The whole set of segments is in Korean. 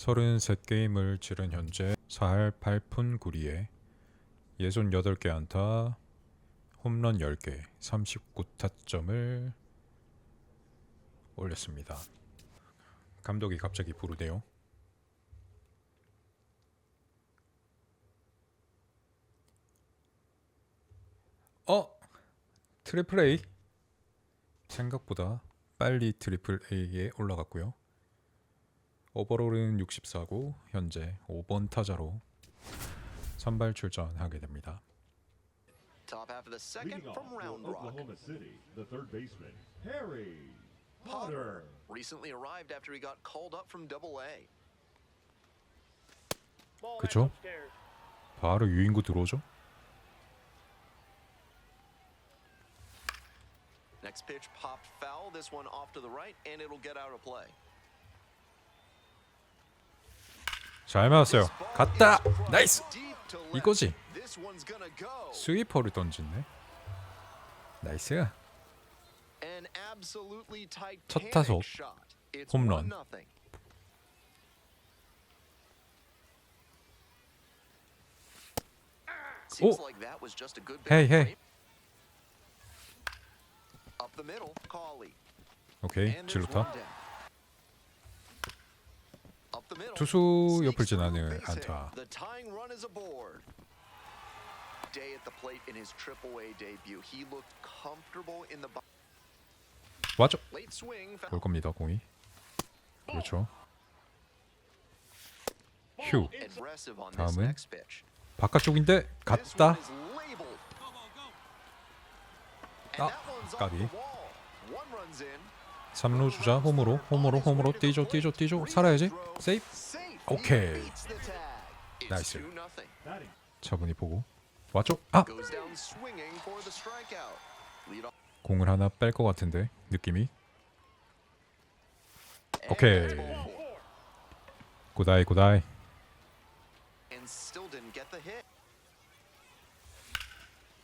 33게임을 치른 현재 4할 8푼 9리에 68개 안타, 홈런 10개, 39타점을 올렸습니다. 감독이 갑자기 부르네요. 어? 트리플 A 생각보다 빨리 트리플 A에 올라갔고요. 오버롤은 64고 현재 5번 타자로 선발 출전하게 됩니다. Top half of the second from Round Rock. Oklahoma City, the third baseman, Harry Potter. Recently arrived after he got called up from Double A. 그쵸? 바로 유인구 들어오죠? Next pitch popped foul. This one off to the right, and it'll get out of play. 잘 맞았어요. 갔다. 나이스. 이거지. 스위퍼를 던지네. 나이스. 첫 타석. 홈런. 1-0. Seems 오. 헤이 헤이. 오케이 질루타. one down. Up the middle. 투수 옆을 지나는. 안타. 맞죠? 볼 겁니다 공이. 그렇죠. 휴. 다음은. 바깥쪽인데 갔다. 아, 까비. The wall. One runs in. 3루 주자 홈으로 홈으로 홈으로 뛰죠 뛰죠 뛰죠 살아야지 세이프. 오케이. 나이스. 2-0. Batting 차분히 보고 왔죠? 아. 공을 하나 뺄 것 같은데 느낌이 오케이. 고다이 고다이.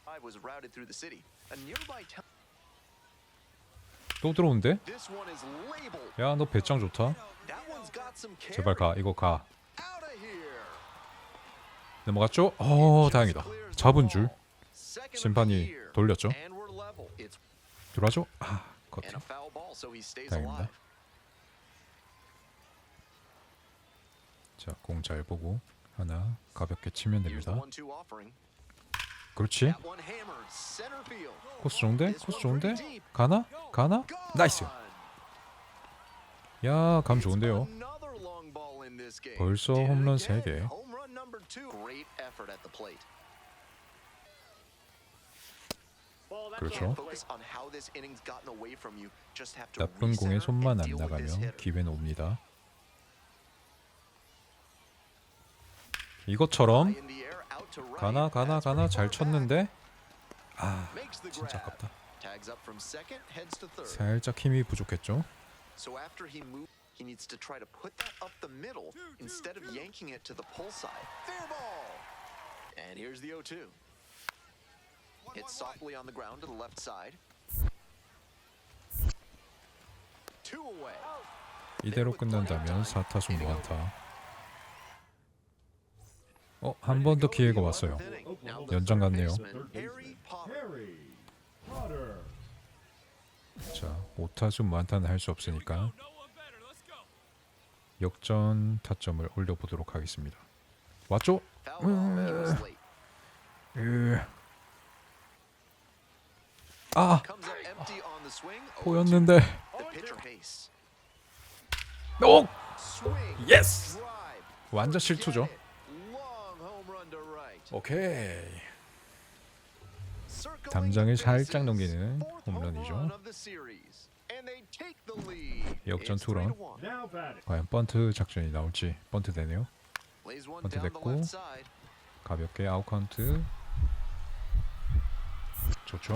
I was routed through the city. A nearby town. 또 들어오는데 This one is labeled. 야너 배짱 좋다. 제발 가 이거 가. 넘어갔죠? 어 다행이다 잡은 줄 심판이. 돌렸죠 들어가죠? 아 stays 다행입니다. 자공 잘 보고 하나 가볍게 치면 됩니다. 그렇지. 코스 좋은데? 코스 좋은데? 가나? 가나? 나이스 야 감 좋은데요. 벌써 홈런 again. 3개. Home run number two. Great effort at the plate. 그렇죠 나쁜 공에 손만 안 나가면. 기회는 옵니다 이것처럼 가나 가나 가나 잘. 쳤는데 아 진짜. 아깝다. 살짝 힘이 부족했죠 So after he moves, he needs to try to put that up the middle instead of yanking it to the pull side. Fair ball. And here's the 0-2. Hits softly on the ground to the left side. Two away. 이대로 끝난다면 4타수 무안타 어? 한 번 더 기회가 왔어요 연장 Potter. 자 5타수 무안타는 할 수 없으니까 역전 타점을 올려보도록 하겠습니다 왔죠? 아 Comes up empty on the swing. 0-2. 보였는데. 오! 예스! 완전 실투죠 Get it. Long home run to right. 오케이 the 살짝. 넘기는 홈런이죠. 역전 투런. 과연 번트 작전이 나올지 번트 되네요 번트 됐고. 가볍게 아웃 카운트 좋죠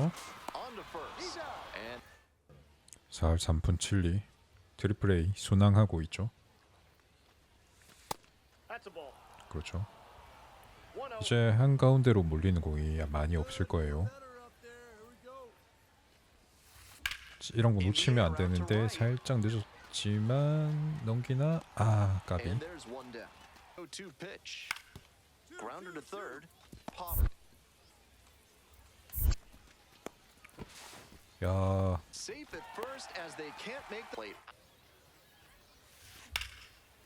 On to first. And 4할 3푼 7리 트리플 A 순항하고 있죠 그렇죠 이제 한가운데로 몰리는 공이 많이 없을 거예요 이런 거 놓치면 안 되는데 살짝 늦었 있지만 넘기나? 아 까비. And there's one down. 0-2 pitch. Grounder to third. Potter. 야.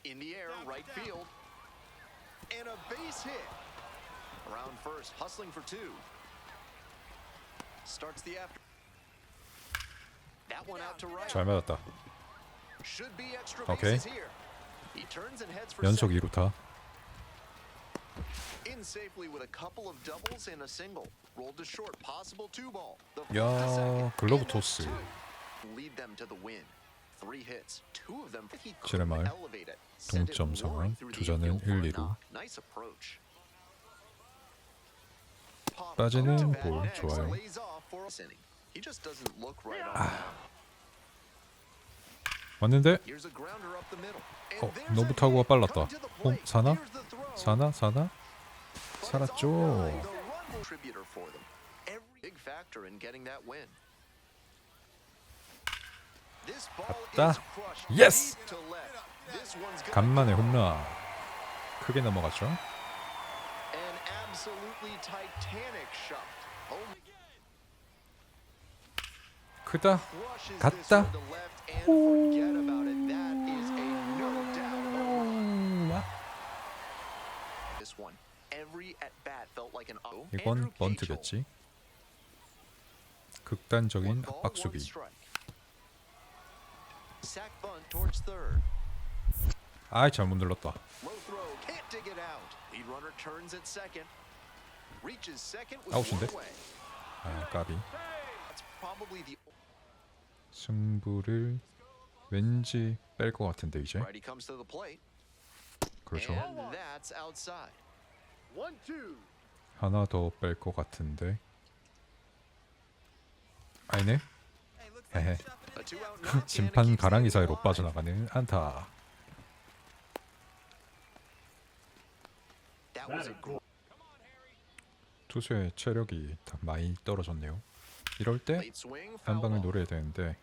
In the air, right field. And a base hit. Around first, hustling for two. Starts the after. That one out to right. 잘 맞았다. Should be extra Okay. bases here. He turns and heads for 연속 second. 2루타. In safely with a couple of doubles and a single. Rolled to short, possible two ball. The 야, flip to second, 글러브 and that's 토스. Lead them to the win. Three hits, two of them he couldn't elevate it. Sent it 동점 roaring through the 주자는 infield for a 1, 2루. knock. Nice approach. 빠지는 볼, 좋아요. 아. 왔는데 어, 노부 타구가. 빨랐다. 홈. 사나? 사나 사나? 살았죠. 갔다. gonna 간만에. 홈런. 크게 넘어갔죠. 크다. 갔다. oh, 이건 번트겠지. 극단적인 압박 수비. 아이 잘못 눌렀다. 아웃인데? 아 까비. That's probably the 승부를 왠지 뺄 것 같은데 이제. 그렇죠. 하나 더 뺄 것 같은데. 아니네. it 심판 가랑이 사이로. 빠져나가는 안타. That was a great 투수의 체력이 다 많이 떨어졌네요. 이럴 때 late swing. 한 foul 방을 ball. 노려야 되는데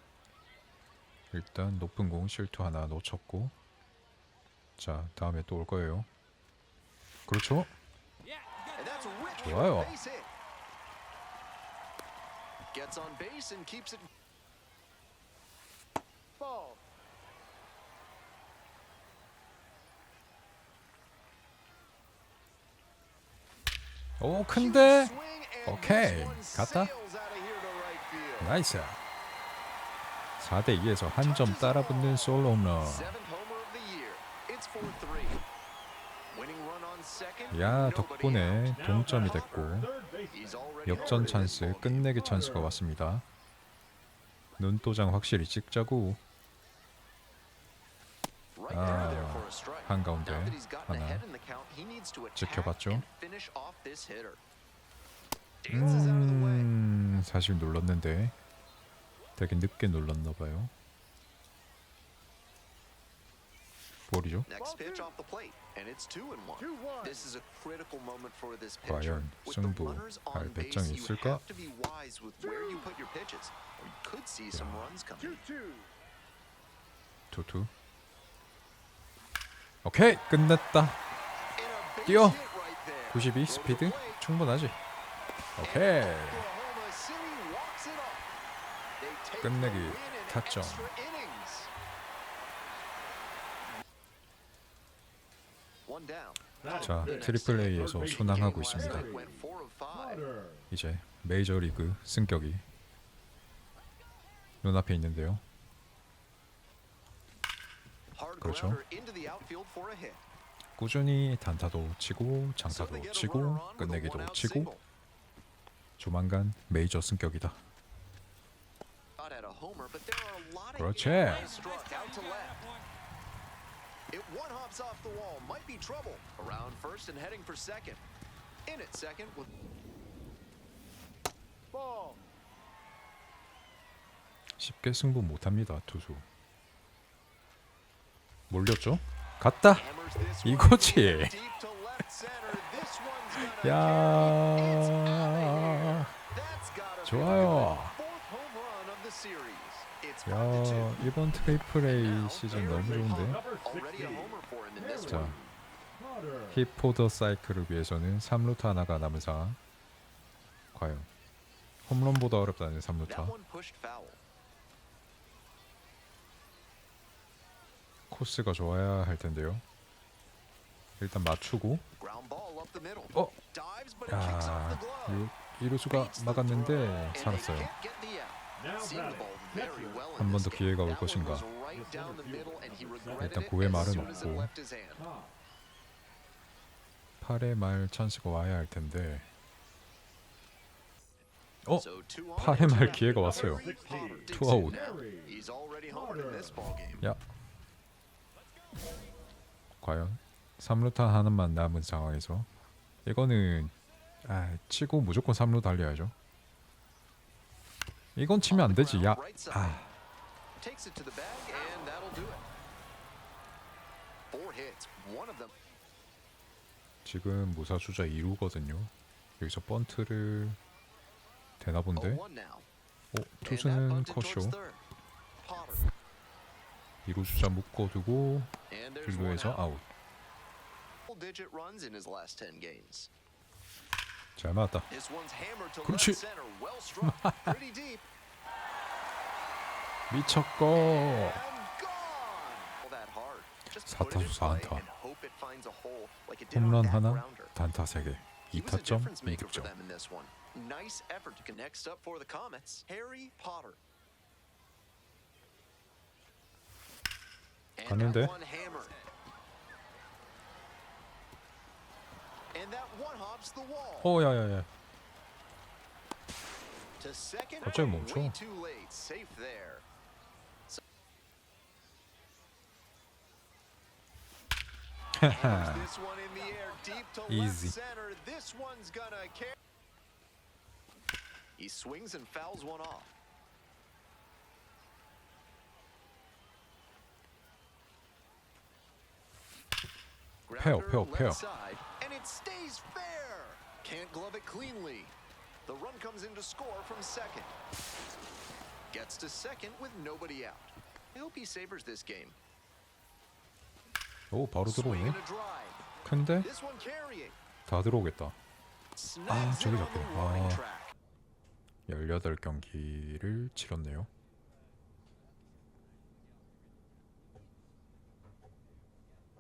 일단 높은 공 실투 하나 놓쳤고 자 다음에 또 올 거예요. 그렇죠? 좋아요. a base hit. Gets on base and keeps it. Ball. 오 큰데 오케이, 갔다. 나이스. 4대 2에서 한 점 따라붙는 솔로 홈런. Seventh homer of the year. It's 4-3. Winning run on second. 야 덕분에. 동점이 됐고 역전 찬스. 끝내기 찬스가 왔습니다. 눈도장 확실히 찍자고 아, 한가운데 하나 지켜봤죠. 음 사실 눌렀는데 되게 늦게 눌렀나 봐요. 볼이죠. 과연 승부 할 배짱이 있을까? 투투. 오케이 base 뛰어. hit right there. 92 Throw to 스피드. 충분하지. 오케이. 끝내기 타점. 자 트리플 A에서 순항하고 있습니다. 이제 메이저리그 승격이 눈앞에 있는데요. 그렇죠. 꾸준히 단타도 치고 장타도 치고 끝내기도 치고. 조만간 메이저 승격이다. 그렇지. balls struck out to left. It one hops off the wall, might be trouble. Around first and heading for second. In at second with ball. 쉽게 승부 못합니다 투수. 몰렸죠? 갔다. 이거지. 야 좋아요. 야 이번 트리플 A 시즌 너무 좋은데 Number Already a 60. homer for him in this 자. 힙포더 사이클을 위해서는 3루타 하나가 남은 상황 과연 홈런보다 어렵다는 That 3루타 one pushed foul. 코스가 좋아야 할 텐데요 일단 맞추고. 어? 야. 이- 이루수가 막았는데 살았어요 한 번 더. 기회가 올 것인가? 일단 as 말은 없고. left his hand. Top. 8회 말 찬스가 와야 할 텐데 어? So two on, 팔회 말 two 기회가. 왔어요. Harry Potter digs 투 in 아웃. now. 과연 3루타 하나만 남은 상황에서 이거는 아 치고 무조건 3루 달려야죠 이건 치면 안 되지 야 아. 지금 무사 주자 2루거든요 여기서 번트를 되나 본데 0-1 now. 오 투수는 컷쇼 towards third. Potter. 2루 주자 묶어두고 And there's one 1루에서 out. 아웃 Double-digit runs in his last 10 games. 잘 맞았다 그렇지. 미쳤고 사타수 play 사안타. and hope it finds a hole like it did on 홈런 that 하나. 단타 3개 He was a 2타점 difference maker for 2득점 them in this one. Nice effort to next up for the Comets, Harry Potter. And 갔는데? that one hammered. And that one hops the wall. 오 야야야 To second. 갑자기 멈춰. carry. He swings and fouls one off. It stays fair. Can't glove it cleanly. The run comes in to score from second. Gets to second with nobody out. I hope he savors this game. 오 바로 들어오네 carrying. 다 들어오겠다 Snags 저기 running 아. track. 18경기를 치렀네요